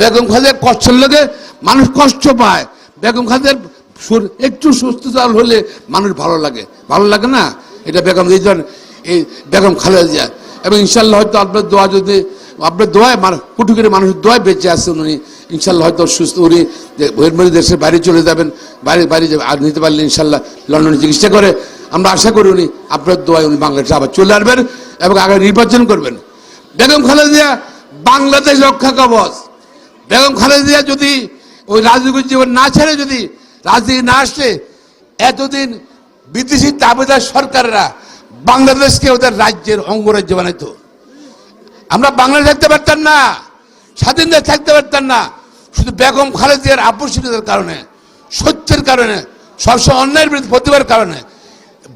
বেগম খালেদার কষ্ট লাগে মানুষ কষ্ট পায়। বেগম খালেদার সুর একটু সুস্থতাল হলে মানুষ ভালো লাগে। ভালো লাগে না? এটা বেগম, এই ধরনের, এই বেগম খালেদা এবং ইনশাল্লাহ হয়তো আপনার দোয়া যদি, আপনার দোয়ায় কুটু করে মানুষের দোয়ায় বেঁচে আছেন উনি, ইনশাল্লাহ হয়তো সুস্থ, উনি বহির্মুখী দেশের বাইরে চলে যাবেন, বাইরে বাইরে যাবে, আর নিতে পারলে ইনশাল্লাহ লন্ডনে চিকিৎসা করে। আমরা আশা করি উনি আপনার দোয়ায় উনি বাংলাদেশে আবার চলে আসবেন এবং আগে নির্বাচন করবেন। বেগম খালেদা বাংলাদেশ রক্ষা কবচ। বেগম খালেদা জিয়া যদি ওই রাজনৈতিক জীবন না ছেড়ে যদি রাজনীতি না আসলে এতদিন বিদেশি দাবেদার সরকাররা বাংলাদেশকে ওদের রাজ্যের অঙ্গরাজ্য বানাইতো। আমরা বাংলাদেশ থাকতে পারতাম না, স্বাধীন দেশ থাকতে পারতাম না, শুধু বেগম খালেদিয়ার আকর্ষণীয়তার কারণে, সত্যের কারণে, সবসময় অন্যায়ের বিরুদ্ধে প্রতিবাদের কারণে,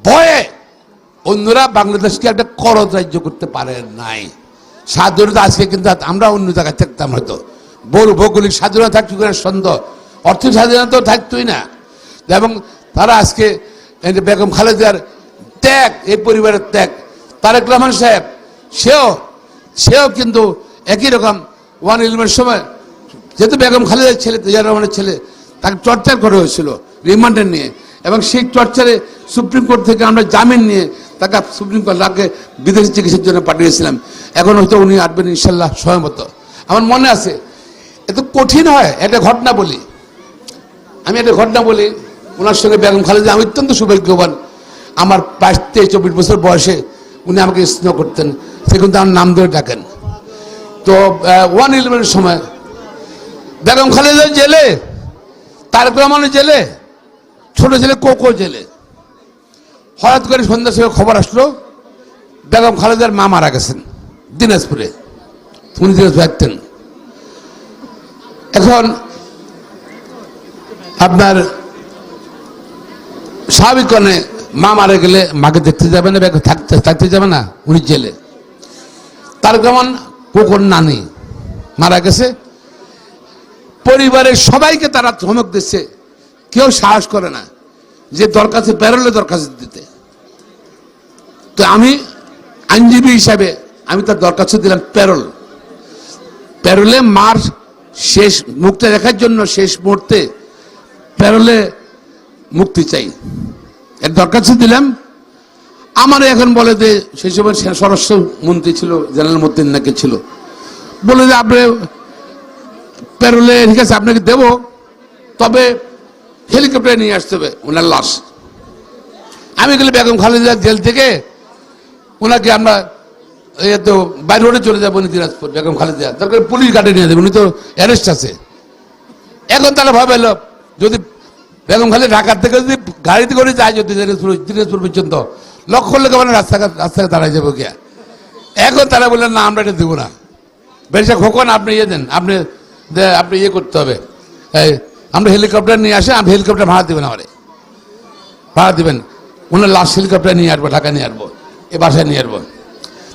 ভয়ে অন্যরা বাংলাদেশকে একটা করদ রাজ্য করতে পারে নাই। স্বাধীনতা আজকে কিন্তু আমরা অন্য জায়গায় থাকতাম হয়তো। বড় ভৌগোলিক স্বাধীনতা থাকতো কিনা সন্দেহ? অর্থ স্বাধীনতা থাকতোই না। এবং তারা আজকে বেগম খালেদার ত্যাগ, এই পরিবারের ত্যাগ, তারেক রহমান সাহেব, সেও সেও কিন্তু একই রকম ওয়ান ইলেভেনের সময় যেহেতু বেগম খালেদার ছেলে, তেজার রহমানের ছেলে, তাকে টর্চার করা হয়েছিল রিমান্ডে নিয়ে। এবং সেই টর্চারে সুপ্রিম কোর্ট থেকে আমরা জামিন নিয়ে তাকে সুপ্রিম কোর্ট তাকে বিদেশি চিকিৎসার জন্য পাঠিয়েছিলাম। এখন হয়তো উনি আসবেন ইনশাল্লাহ সময়মত আমার মনে আছে এত কঠিন হয় একটা ঘটনা বলি। আমি একটা ঘটনা বলি, ওনার সঙ্গে বেগম খালেদা, আমি অত্যন্ত সৌভাগ্যবান। আমার বাইশ, তেইশ, চব্বিশ বছর বয়সে উনি আমাকে স্নেহ করতেন। সে কিন্তু আমার নাম ধরে ডাকেন। তো ওয়ান ইলেভেনের সময় বেগম খালেদা জেলে, তারেক রহমানের জেলে, ছোট ছেলে কোকো জেলে। হঠাৎ করে সন্ধ্যা সময় খবর আসলো, বেগম খালেদার মা মারা গেছেন দিনাজপুরে। উনি দিনাজপুরে থাকতেন। এখন আপনার স্বাভাবিক কারণে মা মারা গেলে মাকে দেখতে যাবে না থাকতে থাকতে যাবে না, উনি জেলে। তার কেমন? কোকর নানি মারা গেছে। পরিবারের সবাইকে তারা ধমক দিচ্ছে। কেউ সাহস করে না যে দরখাস্ত বেরোলে দরখাস্ত দিতে। তো আমি আইনজীবী হিসাবে আমি তার দরখাস্ত দিলাম প্যারোল। প্যারোলে মার শেষ মুক্তি দেখার জন্য শেষ মুহূর্তে প্যারোলে মুক্তি চাই। এর দরখাস্ত দিলাম। আমার এখন বলে যে সেই সময় স্বরাষ্ট্র মন্ত্রী ছিল, জেনারেল মন্ত্রী নাকি ছিল। বলে যে আপনি প্যারোলে, ঠিক আছে, আপনাকে দেব, তবে হেলিকপ্টারে নিয়ে আসতে হবে, ওনার লাশ। আমি গেলে বেগম খালেদা জেল থেকে ওনাকে আমরা তো বাইরে রোডে চলে যাব উনি দিনাজপুর, বেগম খালেদা। দরকার পুলিশ গাড়ি নিয়ে দেবে উনি তো অ্যারেস্ট আছে। এখন তাহলে ভাবে এলো যদি বেগম খালি ঢাকার থেকে যদি গাড়িতে করে যায় যদি দিনাজপুর দিনাজপুর পর্যন্ত, লক্ষ লোক মানে রাস্তাঘাট রাস্তায় দাঁড়ায় যাব গিয়া। এখন তারা বললেন, না, আমরা এটা দেবো না। বেশা খোকন, আপনি ইয়ে দেন, আপনি আপনি ইয়ে করতে হবে। আমরা হেলিকপ্টার নিয়ে আসে আমি হেলিকপ্টার ভাড়া দেবেন আমারে। ভাড়া দেবেন। ওনার লাস্ট হেলিকপ্টার নিয়ে আসব ঢাকা নিয়ে আসব, এ বাসায় নিয়ে আসব।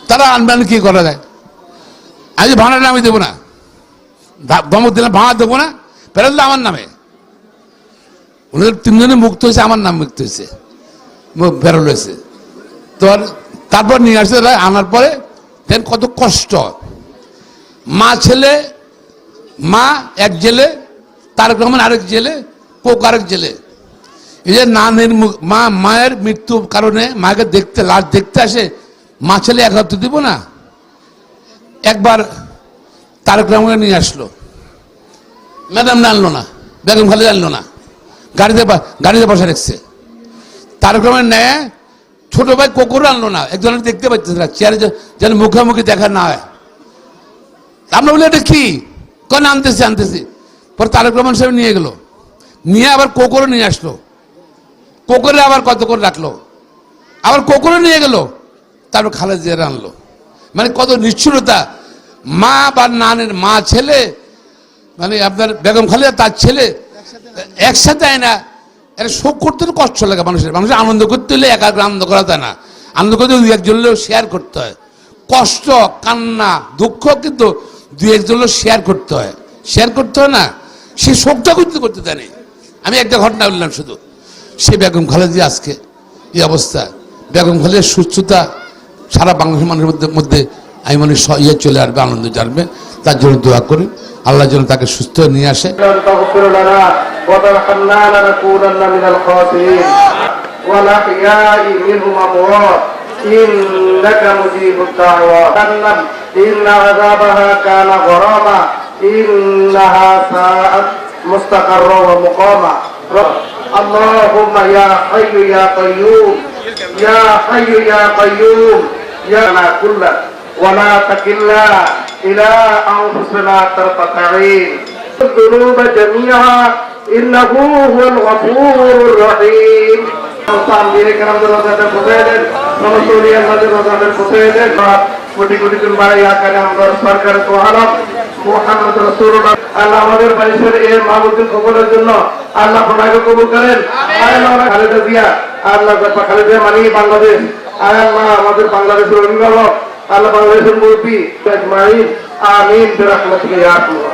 তারা আনবেন কি করা যায়? আজ ভাড়াটা আমি দেবো না। ধমক দিলাম ভাড়া দেবো না, ফেরত আমার নামে। ওনাদের তিনজনে মুক্ত হয়েছে, আমার নাম মুক্ত হয়েছে। বেরোল হয়েছে। তো তারপর নিয়ে আসছে আনার পরে দেন কত কষ্ট। মা ছেলে, মা এক জেলে, তারক রহমান আরেক জেলে, কোক আরেক জেলে। এই যে নানের মা, মায়ের মৃত্যুর কারণে মাকে দেখতে, লাশ দেখতে আসে মা ছেলে একত্র দিব না? একবার তারক রহমান নিয়ে আসলো। ম্যাডাম আনলো না, বেগম খালি আনলো না, গাড়িতে গাড়িতে বসে রেখছে। তারক রহমান নেয়, ছোট ভাই কোকরও আনলো না একজনের দেখতে পাচ্ছে না, চেয়ারে যেন মুখোমুখি দেখা না হয়। আমরা বলি, এটা কি? কেন আনতেছি আনতেছি। পরে তারক রহমান সাহেব নিয়ে গেল। নিয়ে আবার কোকরও নিয়ে আসলো। কোকরে আবার কত করে রাখল? আবার কোকরে নিয়ে গেল। তারপর খালেদ জিয়ার আনলো। মানে কত নিষ্ঠুরতা। মা বা নানের মা ছেলে মানে আপনার বেগম খালেদা তার ছেলে, একসাথে আয় না। এটা শোক করতে তো কষ্ট লাগে মানুষের। মানুষের আনন্দ করতে হলে একা আনন্দ করা যায় না। আনন্দ করতে দুই একজন হলেও শেয়ার করতে হয়। কষ্ট, কান্না, দুঃখ কিন্তু দুই একজন হলেও শেয়ার করতে হয়। শেয়ার করতে হয় না। সে শোকটা করতে করতে জানে আমি একটা ঘটনা বললাম শুধু। সে বেগম খালেদি আজকে এই অবস্থা। বেগম খালেদের সুস্থতা সারা বাংলাদেশের মানুষের মধ্যে মধ্যে আমি মনে হয় স- ইয়ে চলে আসবে আনন্দ জানবে তার জন্য দোয়া করি আল্লাহ যেন তাকে সুস্থ নিয়ে আসে أن تغفر لنا وترحمنا لنكونن من الخاسرين والأحياء منهم أموات إنك مجيب الدعوات جهنم إن عذابها كان غراما إنها ساءت مستقرا ومقاما رب اللهم يا حي يا قيوم يا حي يا قيوم يا لنا كله ولا تكلنا إلى أنفسنا طرفة عين الذنوب جميعا إنه هو الغفور الرحيم কোটি কোটি বাড়ি আকারে আমরা সরকার তো আলাপ মোহাম্মদ রসুল্লাহ আল্লাহ আমাদের বাইশের এ মাহবুদ্দিন কবরের জন্য আল্লাহ ওনাকে কবুল করেন আল্লাহ ওরা খালেদা জিয়া আল্লাহ খালেদা মানি বাংলাদেশ আল্লাহ আমাদের বাংলাদেশের অভিভাবক আল্লাহ বাংলাদেশের মুরব্বী আমিন আল্লাহ